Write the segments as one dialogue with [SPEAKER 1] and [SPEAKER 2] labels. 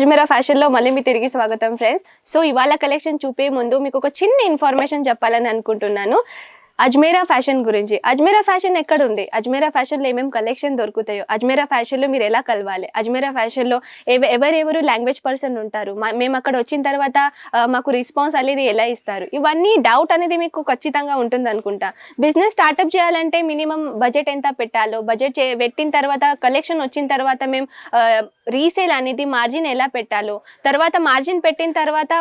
[SPEAKER 1] అజ్మీరా ఫ్యాషన్లో మళ్ళీ మీ తిరిగి స్వాగతం ఫ్రెండ్స్ సో ఇవాళ కలెక్షన్ చూపే ముందు మీకు ఒక చిన్న ఇన్ఫర్మేషన్ చెప్పాలని అనుకుంటున్నాను. అజ్మేరా ఫ్యాషన్ గురించి. అజ్మేరా ఫ్యాషన్ ఎక్కడ ఉంది అజ్మేరా ఫ్యాషన్లో ఏమేమి కలెక్షన్ దొరుకుతాయో? అజ్మేరా ఫ్యాషన్లో మీరు ఎలా కలవాలి? అజ్మేరా ఫ్యాషన్లో ఎవ- ఎవరెవరు లాంగ్వేజ్ పర్సన్ ఉంటారు? మేము అక్కడ వచ్చిన తర్వాత మాకు రెస్పాన్స్ అనేది ఎలా ఇస్తారు? ఇవన్నీ డౌట్ అనేది మీకు ఖచ్చితంగా ఉంటుంది అనుకుంటా బిజినెస్ స్టార్ట్అప్ చేయాలంటే మినిమం బడ్జెట్ ఎంత పెట్టాలో బడ్జెట్ పెట్టిన తర్వాత కలెక్షన్ వచ్చిన తర్వాత మేము రీసేల్ అనేది మార్జిన్ ఎలా పెట్టాలో తర్వాత మార్జిన్ పెట్టిన తర్వాత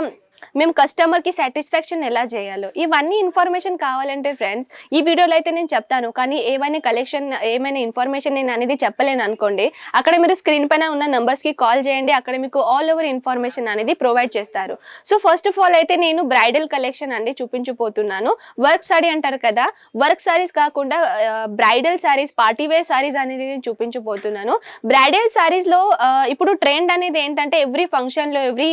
[SPEAKER 1] మేము కస్టమర్కి సాటిస్ఫాక్షన్ ఎలా చేయాలో. ఇవన్నీ ఇన్ఫర్మేషన్ కావాలంటే ఫ్రెండ్స్ ఈ వీడియోలో అయితే నేను చెప్తాను. కానీ ఏమైనా కలెక్షన్ ఏమైనా ఇన్ఫర్మేషన్ నేను అనేది చెప్పలేను అనుకోండి అక్కడ మీరు స్క్రీన్ పైన ఉన్న నెంబర్స్కి కి కాల్ చేయండి అక్కడ మీకు ఆల్ ఓవర్ ఇన్ఫర్మేషన్ అనేది ప్రొవైడ్ చేస్తారు. సో ఫస్ట్ ఆఫ్ ఆల్ అయితే నేను బ్రైడల్ కలెక్షన్ అండి చూపించిపోతున్నాను వర్క్ సారీ అంటారు కదా వర్క్ సారీస్ కాకుండా bridal sarees party wear sarees అనేది నేను చూపించబోతున్నాను. బ్రైడల్ సారీస్లో ఇప్పుడు ట్రెండ్ అనేది ఏంటంటే ఎవ్రీ ఫంక్షన్లో ఎవ్రీ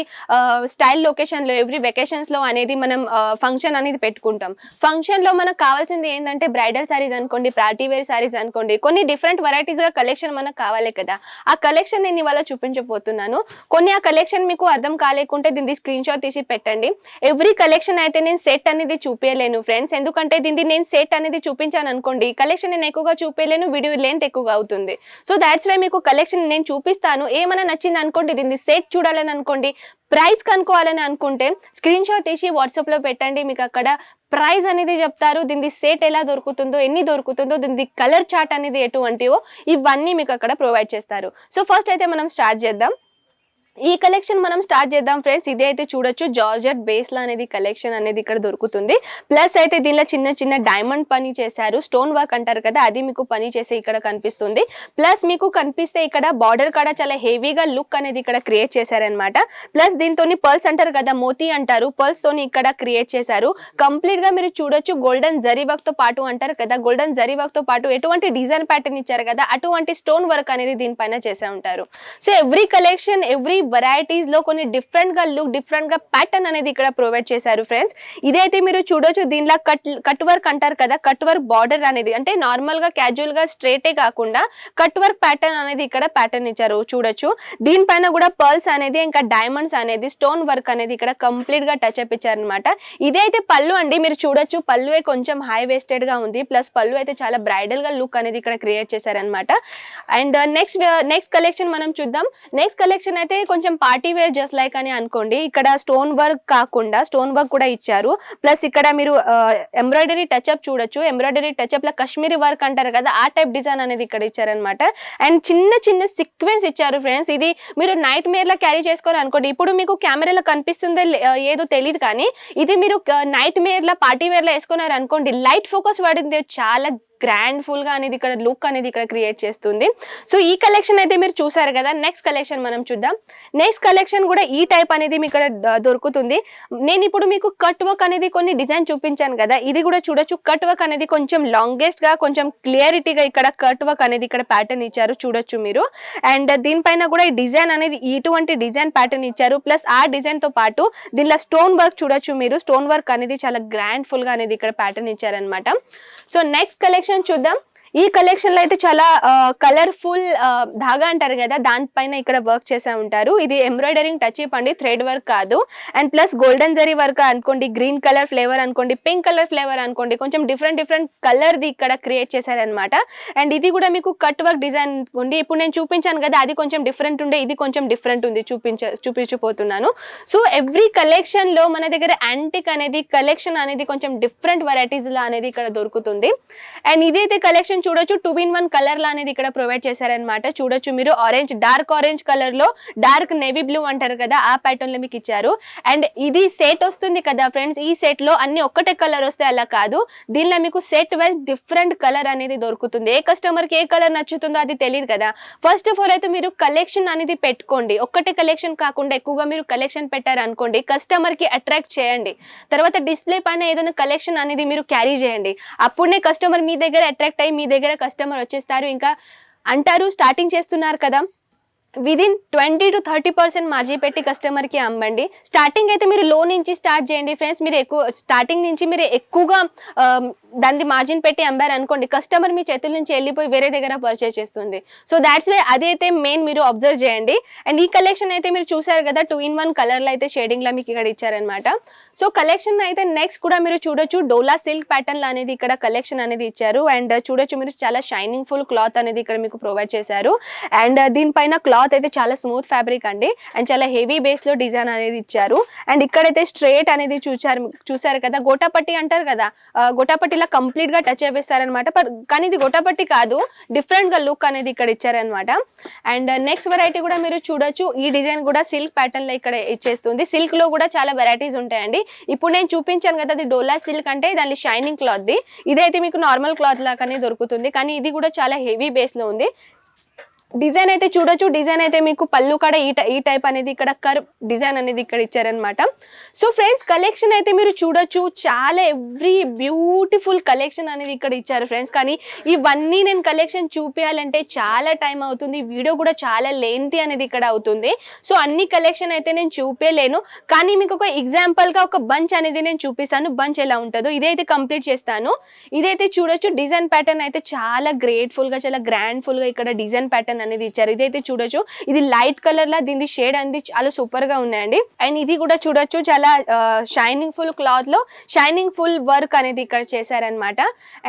[SPEAKER 1] స్టైల్ లొకేషన్లో ఎవ్రీ వెకేషన్స్లో అనేది మనం ఫంక్షన్ అనేది పెట్టుకుంటాం. ఫంక్షన్లో మనకు కావాల్సింది ఏంటంటే బ్రైడల్ సారీస్ అనుకోండి పార్టీ వేర్ సారీస్ అనుకోండి కొన్ని డిఫరెంట్ వెరైటీస్గా కలెక్షన్ మనకు కావాలి కదా. ఆ కలెక్షన్ నేను ఇవాళ చూపించబోతున్నాను. కొన్ని ఆ కలెక్షన్ మీకు అర్థం కాలేకుంటే దీన్ని స్క్రీన్ షాట్ తీసి పెట్టండి. ఎవ్రీ కలెక్షన్ అయితే నేను సెట్ అనేది చూపించలేను ఫ్రెండ్స్ ఎందుకంటే దీన్ని నేను సెట్ అనేది చూపించాను అనుకోండి కలెక్షన్ నేను ఎక్కువగా చూపించలేను వీడియో లెంత్ ఎక్కువగా అవుతుంది. సో దాట్స్ వై మీకు కలెక్షన్ నేను చూపిస్తాను. ఏమైనా నచ్చింది అనుకోండి దీన్ని సెట్ చూడాలని అనుకోండి ప్రైస్ కనుక్కోవాలని అనుకుంటే స్క్రీన్ షాట్ తీసి వాట్సాప్లో పెట్టండి. మీకు అక్కడ ప్రైస్ అనేది చెప్తారు. దీని సెట్ ఎలా దొరుకుతుందో ఎన్ని దొరుకుతుందో దీని కలర్ చార్ట్ అనేది ఎటువంటివో ఇవన్నీ మీకు అక్కడ ప్రొవైడ్ చేస్తారు. సో ఫస్ట్ అయితే మనం స్టార్ట్ చేద్దాం. ఈ కలెక్షన్ మనం స్టార్ట్ చేద్దాం ఫ్రెండ్స్ ఇదే అయితే చూడొచ్చు. జార్జెట్ బేస్ లా అనేది కలెక్షన్ అనేది ఇక్కడ దొరుకుతుంది. ప్లస్ అయితే దీనిలో చిన్న చిన్న డైమండ్ పని చేశారు. స్టోన్ వర్క్ అంటారు కదా అది మీకు పని చేసి ఇక్కడ కనిపిస్తుంది. ప్లస్ మీకు కనిపిస్తే ఇక్కడ బార్డర్ కూడా చాలా హెవీగా లుక్ అనేది ఇక్కడ క్రియేట్ చేశారనమాట ప్లస్ దీంతో పర్ల్స్ అంటారు కదా మోతీ అంటారు. పర్ల్స్ తోని ఇక్కడ క్రియేట్ చేశారు. కంప్లీట్గా మీరు చూడొచ్చు గోల్డెన్ జరీ వర్క్తో పాటు అంటారు కదా గోల్డెన్ జరీ వర్క్తో పాటు ఎటువంటి డిజైన్ ప్యాటర్న్ ఇచ్చారు కదా అటువంటి స్టోన్ వర్క్ అనేది దీనిపైన చేసే ఉంటారు. సో ఎవ్రీ కలెక్షన్ ఎవ్రీ వెరైటీస్లో కొన్ని డిఫరెంట్గా లుక్ డిఫరెంట్గా ప్యాటర్న్ అనేది ఇక్కడ ప్రొవైడ్ చేశారు ఫ్రెండ్స్ ఇదైతే మీరు చూడొచ్చు దీనిలో కట్ కట్ వర్క్ అంటారు కదా కట్ వర్క్ బార్డర్ అనేది. అంటే నార్మల్గా క్యాజువల్గా స్ట్రేటే కాకుండా కట్ వర్క్ ప్యాటర్న్ అనేది ఇక్కడ ప్యాటర్న్ ఇచ్చారు చూడొచ్చు. దీనిపైన కూడా పర్ల్స్ అనేది ఇంకా డైమండ్స్ అనేది స్టోన్ వర్క్ అనేది ఇక్కడ కంప్లీట్గా టచ్ అప్ ఇచ్చారనమాట ఇదైతే పళ్ళు అండి మీరు చూడొచ్చు పళ్ళు కొంచెం హై వేస్టెడ్గా ఉంది. ప్లస్ పళ్ళు అయితే చాలా బ్రైడల్గా లుక్ అనేది ఇక్కడ క్రియేట్ చేశారనమాట అండ్ నెక్స్ట్ నెక్స్ట్ కలెక్షన్ మనం చూద్దాం. నెక్స్ట్ కలెక్షన్ అయితే కొంచెం పార్టీ వేర్ జస్ట్ లైక్ అని అనుకోండి ఇక్కడ స్టోన్ వర్క్ కాకుండా స్టోన్ వర్క్ కూడా ఇచ్చారు. ప్లస్ ఇక్కడ మీరు ఎంబ్రాయిడరీ టచ్అప్ చూడొచ్చు. ఎంబ్రాయిడరీ టచ్అప్లో కశ్మీరీ వర్క్ అంటారు కదా ఆ టైప్ డిజైన్ అనేది ఇక్కడ ఇచ్చారనమాట అండ్ చిన్న చిన్న సీక్వెన్స్ ఇచ్చారు ఫ్రెండ్స్. ఇది మీరు నైట్ మేర్లో క్యారీ చేసుకోవాలి అనుకోండి. ఇప్పుడు మీకు కెమెరాలో కనిపిస్తుందో లే- ఏదో తెలియదు కానీ ఇది మీరు నైట్ మేర్లో పార్టీ వేర్లో వేసుకున్నారు అనుకోండి లైట్ ఫోకస్ పడింది చాలా గ్రాండ్ ఫుల్గా అనేది ఇక్కడ లుక్ అనేది ఇక్కడ క్రియేట్ చేస్తుంది. సో ఈ కలెక్షన్ అయితే మీరు చూసారు కదా నెక్స్ట్ కలెక్షన్ మనం చూద్దాం. నెక్స్ట్ కలెక్షన్ కూడా ఈ టైప్ అనేది మీకు ఇక్కడ దొరుకుతుంది. నేను ఇప్పుడు మీకు కట్ వర్క్ అనేది కొన్ని డిజైన్ చూపించాను కదా ఇది కూడా చూడొచ్చు. కట్ వర్క్ అనేది కొంచెం లాంగెస్ట్గా కొంచెం క్లియరిటీగా ఇక్కడ కట్ వర్క్ అనేది ఇక్కడ ప్యాటర్న్ ఇచ్చారు చూడొచ్చు మీరు. అండ్ దీనిపైన కూడా ఈ డిజైన్ అనేది ఇటువంటి డిజైన్ ప్యాటర్న్ ఇచ్చారు. ప్లస్ ఆ డిజైన్తో పాటు దీనిలో స్టోన్ వర్క్ చూడొచ్చు మీరు. స్టోన్ వర్క్ అనేది చాలా గ్రాండ్ ఫుల్గా అనేది ఇక్కడ ప్యాటర్న్ ఇచ్చారనమాట సో నెక్స్ట్ కలెక్షన్ చూద్దాం. ఈ కలెక్షన్లో అయితే చాలా కలర్ఫుల్ ధాగా అంటారు కదా దానిపైన ఇక్కడ వర్క్ చేసే ఉంటారు. ఇది ఎంబ్రాయిడరింగ్ టచ్ అండి థ్రెడ్ వర్క్ కాదు. And plus golden zari work అనుకోండి గ్రీన్ కలర్ ఫ్లేవర్ అనుకోండి పింక్ కలర్ ఫ్లేవర్ అనుకోండి కొంచెం డిఫరెంట్ డిఫరెంట్ కలర్ ది ఇక్కడ క్రియేట్ చేశారనమాట అండ్ ఇది కూడా మీకు కట్ వర్క్ డిజైన్ ఉంది. ఇప్పుడు నేను చూపించాను కదా అది కొంచెం డిఫరెంట్ ఉండే ఇది కొంచెం డిఫరెంట్ ఉంది చూపించ చూపించిపోతున్నాను సో ఎవ్రీ కలెక్షన్లో మన దగ్గర యాంటిక్ అనేది కలెక్షన్ అనేది కొంచెం డిఫరెంట్ వెరైటీస్ లా అనేది ఇక్కడ దొరుకుతుంది. అండ్ ఇదైతే కలెక్షన్ చూడొచ్చు. టూ ఇన్ వన్ కలర్ లా అనేది ఇక్కడ ప్రొవైడ్ చేశారనమాట చూడొచ్చు మీరు ఆరెంజ్ డార్క్ ఆరెంజ్ కలర్లో డార్క్ నేవీ బ్లూ అంటారు కదా ఆ ప్యాటర్న్లో మీకు ఇచ్చారు. అండ్ ఇది సెట్ వస్తుంది కదా ఫ్రెండ్స్ ఈ సెట్లో అన్ని ఒక్కటే కలర్ వస్తే అలా కాదు. దీనిలో మీకు సెట్ వైజ్ డిఫరెంట్ కలర్ అనేది దొరుకుతుంది. ఏ కస్టమర్కి ఏ కలర్ నచ్చుతుందో అది తెలియదు కదా. ఫస్ట్ ఆఫ్ ఆల్ అయితే మీరు కలెక్షన్ అనేది పెట్టుకోండి. ఒక్కటే కలెక్షన్ కాకుండా ఎక్కువగా మీరు కలెక్షన్ పెట్టారు అనుకోండి కస్టమర్కి అట్రాక్ట్ చేయండి. తర్వాత డిస్ప్లే పైన ఏదైనా కలెక్షన్ అనేది మీరు క్యారీ చేయండి. అప్పుడే కస్టమర్ మీ దగ్గర అట్రాక్ట్ అయ్యి మీ దగ్గర దగ్గర కస్టమర్ వచ్చేస్తారు. ఇంకా అంటారు స్టార్టింగ్ చేస్తున్నారు కదా. Within twenty two thirty percent margin పెట్టి కస్టమర్కి అమ్మండి. స్టార్టింగ్ అయితే మీరు లో నుంచి స్టార్ట్ చేయండి ఫ్రెండ్స్ మీరు ఎక్కువ స్టార్టింగ్ నుంచి మీరు ఎక్కువగా um, దాన్ని మార్జిన్ పెట్టి అమ్మారు అనుకోండి కస్టమర్ మీ చేతుల నుంచి వెళ్ళిపోయి వేరే దగ్గర పర్చేస్ చేస్తుంది. సో దాట్స్ వే అదైతే మెయిన్ మీరు అబ్జర్వ్ చేయండి. అండ్ ఈ కలెక్షన్ అయితే మీరు చూసారు కదా టూ ఇన్ వన్ కలర్లో అయితే షేడింగ్లో మీకు ఇక్కడ ఇచ్చారనమాట సో కలెక్షన్ అయితే నెక్స్ట్ కూడా మీరు చూడొచ్చు. డోలా సిల్క్ ప్యాటర్న్ అనేది ఇక్కడ కలెక్షన్ అనేది ఇచ్చారు. అండ్ చూడొచ్చు మీరు చాలా షైనింగ్ ఫుల్ క్లాత్ అనేది ఇక్కడ మీకు ప్రొవైడ్ చేశారు. అండ్ దీనిపైన క్లాత్ అయితే చాలా స్మూత్ ఫ్యాబ్రిక్ అండి. అండ్ చాలా హెవీ బేస్లో డిజైన్ అనేది ఇచ్చారు. అండ్ ఇక్కడైతే స్ట్రేట్ అనేది చూచారు చూసారు కదా గోటాపట్టి అంటారు కదా గోటాపట్టి ఇలా కంప్లీట్గా టచ్ చేపిస్తారనమాట కానీ ఇది గొట్టపట్టి కాదు డిఫరెంట్గా లుక్ అనేది ఇక్కడ ఇచ్చారనమాట అండ్ నెక్స్ట్ వెరైటీ కూడా మీరు చూడొచ్చు. ఈ డిజైన్ కూడా సిల్క్ ప్యాటర్న్లో ఇక్కడ ఇచ్చేస్తుంది. సిల్క్లో కూడా చాలా వెరైటీస్ ఉంటాయండి. ఇప్పుడు నేను చూపించాను కదా అది డోలా సిల్క్ అంటే దాని షైనింగ్ క్లాత్ ది. ఇదైతే మీకు నార్మల్ క్లాత్ లాగానే దొరుకుతుంది. కానీ ఇది కూడా చాలా హెవీ బేస్లో ఉంది. డిజైన్ అయితే చూడొచ్చు. డిజైన్ అయితే మీకు పళ్ళు కూడా ఈ టై- ఈ టైప్ అనేది ఇక్కడ కర్ డిజైన్ అనేది ఇక్కడ ఇచ్చారనమాట సో ఫ్రెండ్స్ కలెక్షన్ అయితే మీరు చూడొచ్చు. చాలా ఎవ్రీ బ్యూటిఫుల్ కలెక్షన్ అనేది ఇక్కడ ఇచ్చారు ఫ్రెండ్స్. కానీ ఇవన్నీ నేను కలెక్షన్ చూపించాలంటే చాలా టైం అవుతుంది. వీడియో కూడా చాలా లెంతీ అనేది ఇక్కడ అవుతుంది. సో అన్ని కలెక్షన్ అయితే నేను చూపించలేను కానీ మీకు ఒక ఎగ్జాంపుల్గా ఒక బంచ్ అనేది నేను చూపిస్తాను. బంచ్ ఎలా ఉంటుందో ఇదైతే కంప్లీట్ చేస్తాను. ఇదైతే చూడొచ్చు. డిజైన్ ప్యాటర్న్ అయితే చాలా గ్రేట్ఫుల్గా చాలా గ్రాండ్ఫుల్గా ఇక్కడ డిజైన్ ప్యాటర్న్ అనేది ఇచ్చారు ఇదైతే చూడొచ్చు. ఇది లైట్ కలర్ లా దీని షేడ్ అనేది చాలా సూపర్గా ఉన్నాయండి. అండ్ ఇది కూడా చూడొచ్చు చాలా షైనింగ్ ఫుల్ క్లాత్లో షైనింగ్ ఫుల్ వర్క్ అనేది ఇక్కడ చేశారనమాట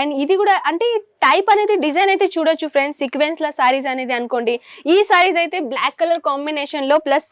[SPEAKER 1] అండ్ ఇది కూడా అంటే టైప్ అనేది డిజైన్ అయితే చూడొచ్చు ఫ్రెండ్స్. సీక్వెన్స్ లా సారీస్ అనేది అనుకోండి. ఈ సారీస్ అయితే బ్లాక్ కలర్ కాంబినేషన్లో plus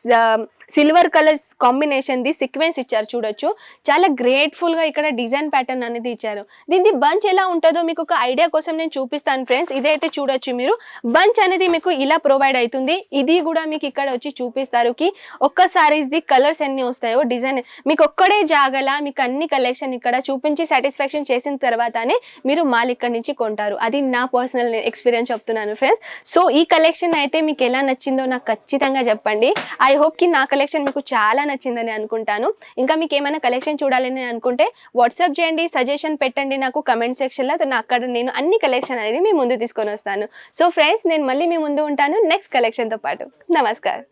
[SPEAKER 1] silver colour combination the sequence ఇచ్చారు చూడొచ్చు. చాలా గ్రేట్ఫుల్గా ఇక్కడ డిజైన్ ప్యాటర్న్ అనేది ఇచ్చారు. దీని బంచ్ ఎలా ఉంటుందో మీకు ఒక ఐడియా కోసం నేను చూపిస్తాను ఫ్రెండ్స్. ఇదైతే చూడొచ్చు మీరు. బంచ్ అనేది మీకు ఇలా ప్రొవైడ్ అవుతుంది. ఇది కూడా మీకు ఇక్కడ వచ్చి చూపిస్తారు కి ఒక్క సారీస్ ది కలర్స్ ఎన్ని వస్తాయో డిజైన్ మీకు ఒక్కడే జాగల మీకు అన్ని కలెక్షన్ ఇక్కడ చూపించి సాటిస్ఫాక్షన్ చేసిన తర్వాతనే మీరు మాల్ ఇక్కడ నుంచి కొంటారు. అది నా పర్సనల్ ఎక్స్పీరియన్స్ చెప్తున్నాను ఫ్రెండ్స్ సో ఈ కలెక్షన్ అయితే మీకు ఎలా నచ్చిందో నాకు ఖచ్చితంగా చెప్పండి. ఐ హోప్కి నా కలెక్షన్ మీకు చాలా నచ్చిందని అనుకుంటాను. ఇంకా మీకు ఏమైనా కలెక్షన్ చూడాలని అనుకుంటే వాట్సాప్ చేయండి సజెషన్ పెట్టండి నాకు కమెంట్ సెక్షన్లో నా అక్కడ నేను అన్ని కలెక్షన్ అనేది మీ ముందు తీసుకొని వస్తాను. సో ఫ్రెండ్స్ నేను మళ్ళీ మీ ముందు ఉంటాను. నెక్స్ట్ కలెక్షన్తో పాటు. నమస్కారం.